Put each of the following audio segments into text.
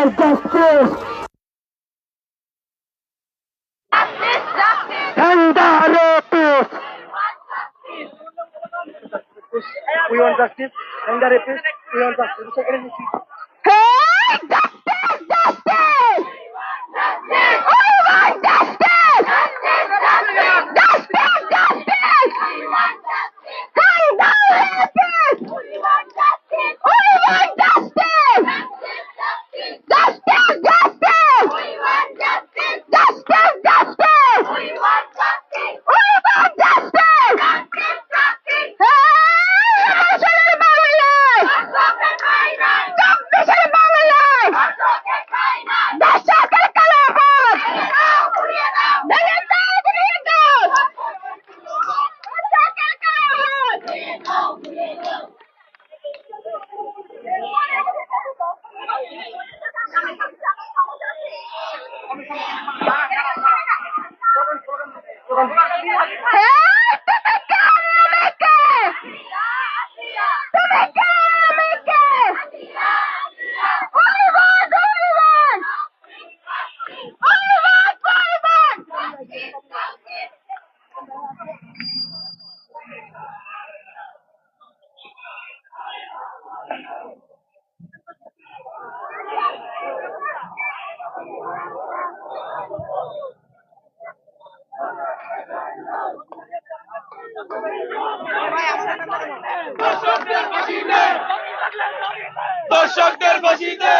Justice, justice! And the rapist! We want justice. And the rapist, we want justice. Hey! Justice! Justice! We want justice! Justice! Justice! Hey, the rapist! We want justice! Justice! Justice! Justice! Justice! Justice! We want justice! Hey! Emotional বাংলায়! চব্বিশের বাংলায়! দর্শকের কালাপাত! ভেঙে দাও, ভেঙে দাও! দর্শকের কালাপাত! Hey, তুমি কে আমাকে? তুমি কে আমাকে? পরিবার, পরিবার! পরিবার, পরিবার! দর্শকদের ফাঁসিতে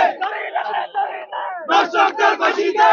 দর্শকদের ফাঁসিতে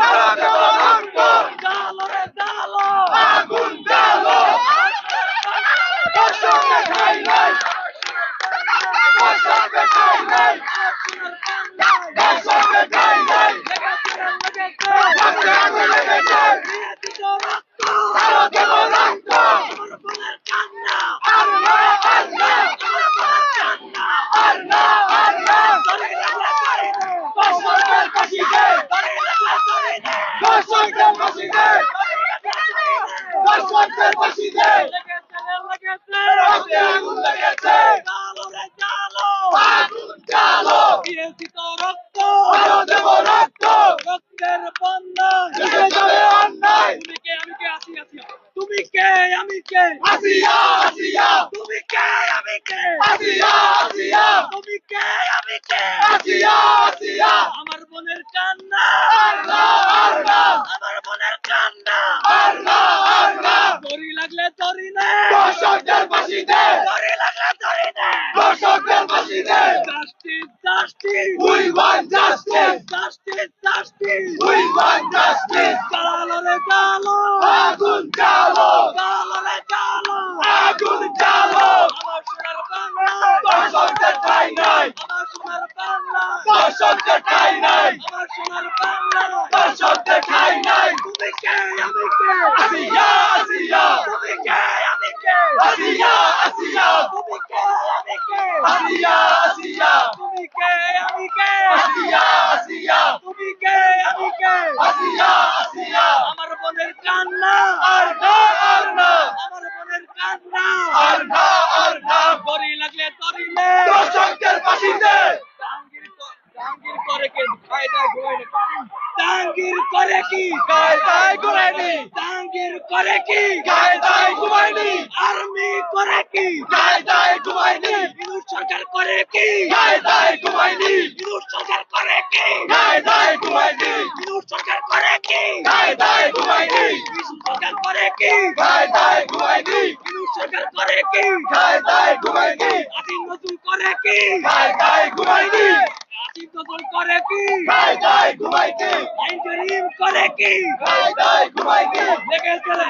আগুন জ্বালো দর্শকদের ঠাই নাই দর্শকদের ঠাই নাই দর্শকদের ঠাই নাই রক্তে আগুন লেগেছে আরও দেব রক্ত আল্লাহ আল্লাহ আল্লাহ আল্লাহ দর্শকদের ফাঁসিতে দর্শকদের ফাঁসিতে দর্শকদের ফাঁসিতে রক্তে আগুন লেগেছে আগুন জ্বালো আরও দেব রক্ত রক্তের বন্যা লেগে যাবে অন্যায় তুমি কে আমি কে আসিয়া আসিয়া তুমি কে আমি কে আসিয়া আসিয়া তুমি কে আমি কে আসিয়া আসিয়া আমার বোনের কান্না। আল্লাহ আল্লাহ আমার বোনের কান্না আল্লাহ আল্লাহ দড়ি লাগলে দড়ি নে দর্শকদের ফাঁসিতে। দড়ি লাগলে দড়ি নে দর্শকদের! চালো রে চালো আগুন জ্বালো। চালো রে ঠাই নাই আমার সোনার বাংলা দর্শকদের ঠাই নাই তুমি কে আমি কে আসিয়া আসিয়া তুমি কে আমি কে আসিয়া আসিয়া তুমি কে আমি কে আসিয়া আসিয়া তুমি কে আমি কে আসিয়া আসিয়া তুমি কে আমি কে আসিয়া আসিয়া জাহাঙ্গীর করে কি কায়দায় ঘুমায়নি জাহাঙ্গীর করে কি কায়দায় ঘুমায়নি আর্মি করে কি কায়দায় ঘুমায়নি বিদ্যুৎ সরকার করে কি কায়দায় ঘুমায়নি বিদ্যুৎ সরকার করে কি কায়দায় ঘুমায়নি বিদ্যুৎ সরকার করে কি কায়দায় ঘুমায়নি বিদ্যুৎ সরকার করে কি কায়দায় ঘুমায়নি বিদ্যুৎ সরকার করে কি কায়দায় ঘুমায়নি আসিন নতুন করে কি? ঘুমায়নি আসিন নতুন করে কি? কায়দায় ঘুমাইতে আইন জরিম করে কি? কায়দায় ঘুমাইতে লেগে চলে।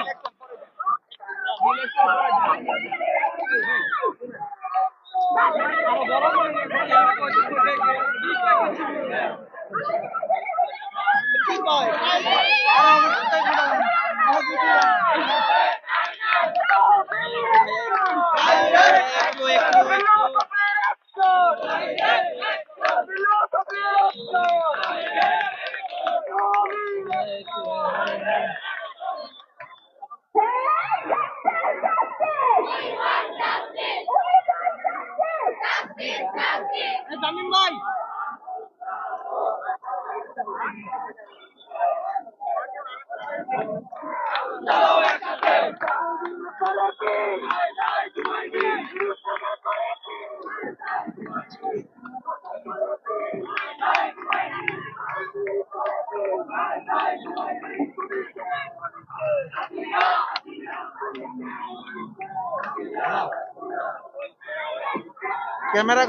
ক্যামেরা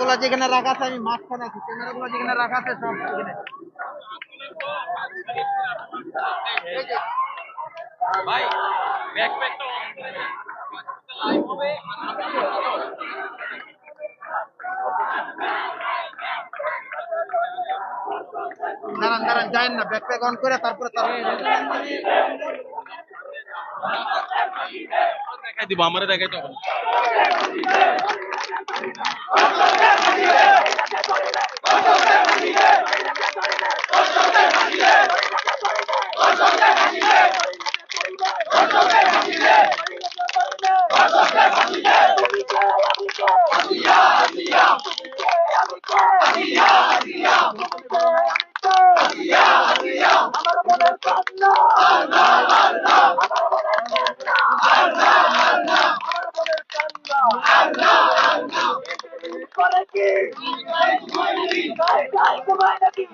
গুলো যেখানে রাখা আছে আমি মাঝখানে আছি। ক্যামেরা গুলো যেখানে রাখা আছে সব এখানে। দাঁড়ান দাঁড়ান যায়েন না ব্যাকপ্যাক অন করে তারপরে দেখাই দিব আমারে দেখাইতে হবে না। আহ,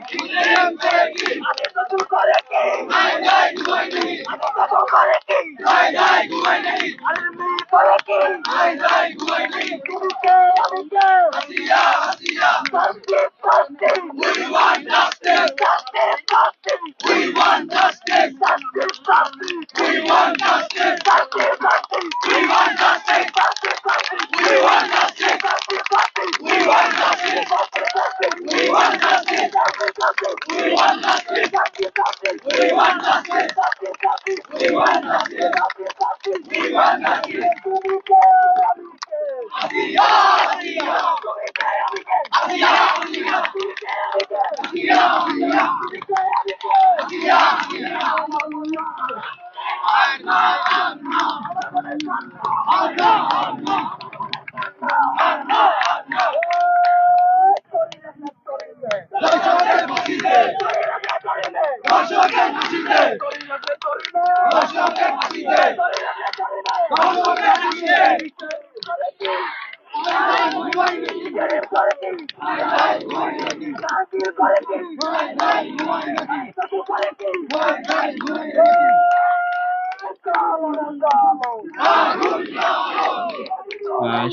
Yeah.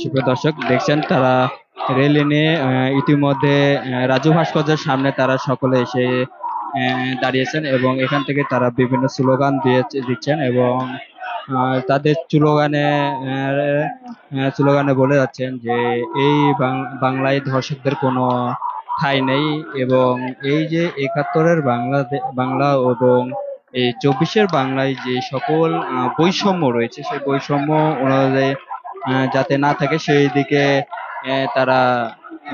সুপ্রিয় দর্শক, দেখছেন তারা রেল নিয়ে ইতিমধ্যে রাজু ভাস্কর্যের সামনে তারা সকলে এসে দাঁড়িয়েছেন এবং এখান থেকে তারা বিভিন্ন স্লোগান দিয়ে দিচ্ছেন এবং তাদের স্লোগানে স্লোগানে বলে যাচ্ছেন যে এই বাংলায় ধর্ষকদের কোনো ঠাঁই নেই এবং এই যে একাত্তরের বাংলা বাংলা এবং এই চব্বিশের বাংলায় যে সকল বৈষম্য রয়েছে, সেই বৈষম্য অনুযায়ী যাতে না থাকে, সেই দিকে তারা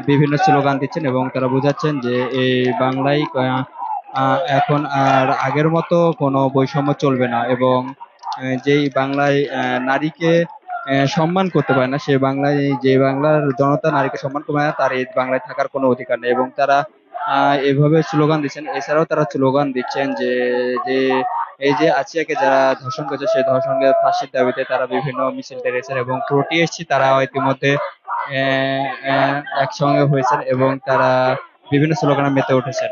বিভিন্ন স্লোগান দিচ্ছেন এবং তারা বোঝাচ্ছেন যে এই বাংলায় এখন আর আগের মতো কোনো বৈষম্য চলবে না এবং যেই বাংলায় নারীকে সম্মান করতে পারে না সেই বাংলায় যে বাংলার জনতা নারীকে সম্মান করতে না, তার এই বাংলায় থাকার কোনো অধিকার নেই এবং তারা এভাবে স্লোগান দিচ্ছেন। এছাড়াও তারা স্লোগান দিচ্ছেন যে যে এই যে আসিয়াকে যারা ধর্ষণ করেছে, সেই ধর্ষণকে ফাঁসির দাবিতে তারা বিভিন্ন মিছিল বেরিয়েছেন এবং প্রোটি এসছি। তারা ইতিমধ্যে একসঙ্গে হয়েছেন এবং তারা বিভিন্ন স্লোগানে মেতে উঠেছেন।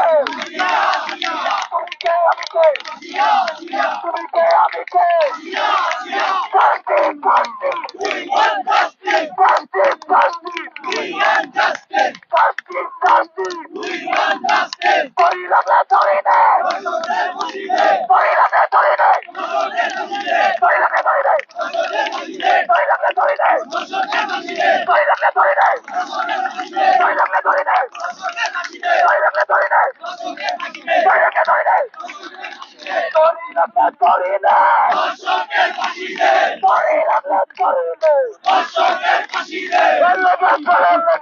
বাংলায় las palabras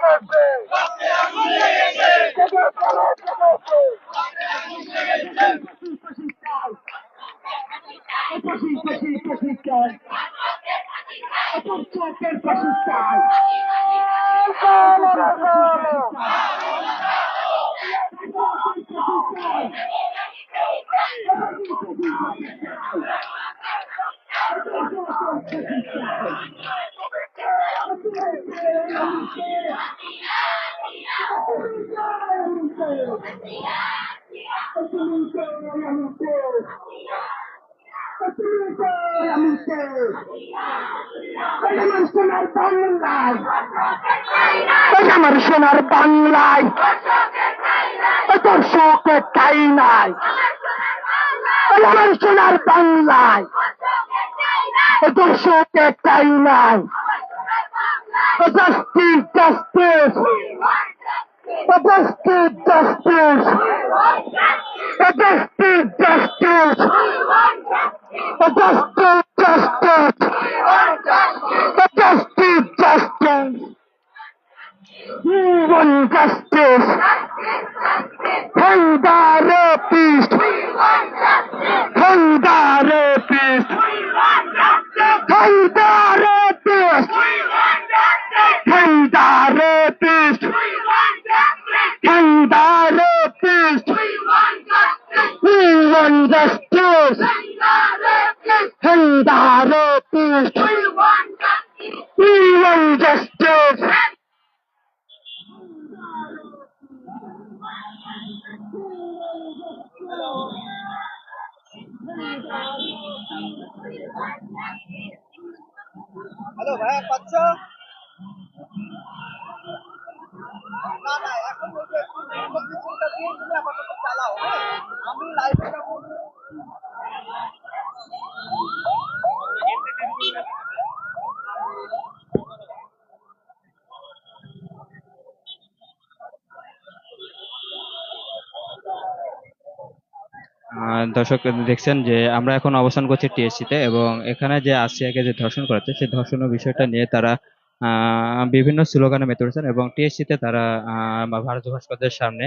আমার সোনার বাংলায় দর্শকের ঠাই নাই আমার সোনার বাংলায় দর্শকের ঠাই নাই justice justice justice justice justice, justice, justice, justice. We want justice. The rapist. The rapist. Hang hello ভাইয়া পাচ্ছ না না এখন ওই যে কম্পিটিশনটা দিয়ে তুমি আপাতত চালাও হ্যাঁ আমি লাইভে দর্শক দেখছেন যে আমরা এখন অবস্থান করছি টিএসসি তে এবং এখানে যে আসিয়াকে যে ধর্ষণ করেছে সেই ধর্ষণের বিষয়টা নিয়ে তারা আহ, বিভিন্ন স্লোগানে মেতে উঠেছেন এবং টিএসসি তে তারা ভারত ভাস্করদের সামনে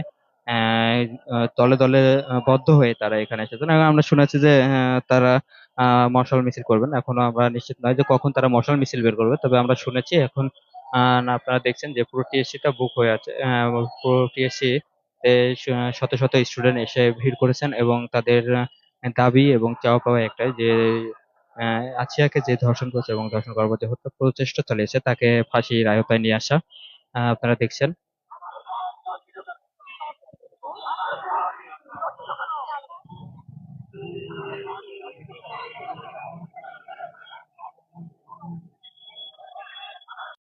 দলে দলে বদ্ধ হয়ে তারা এখানে এসেছেন। আমরা শুনেছি যে তারা মশাল মিছিল করবেন। এখনও আমরা নিশ্চিত নয় যে কখন তারা মশাল মিছিল বের করবে তবে আমরা শুনেছি এখন আপনারা দেখছেন যে পুরো টিএসসি টা বুক হয়ে আছে পুরো টিএসসি শত শত স্টুডেন্ট এসে ভিড় করেছেন এবং তাদের দাবি এবং চাওয়া পাওয়া একটাই যে আছিয়াকে যে ধর্ষণ করেছে এবং ধর্ষণ করার পর যে হত্যা প্রচেষ্টা চালিয়েছে তাকে ফাঁসির আয়তায় নিয়ে আসা আপনারা দেখছেন।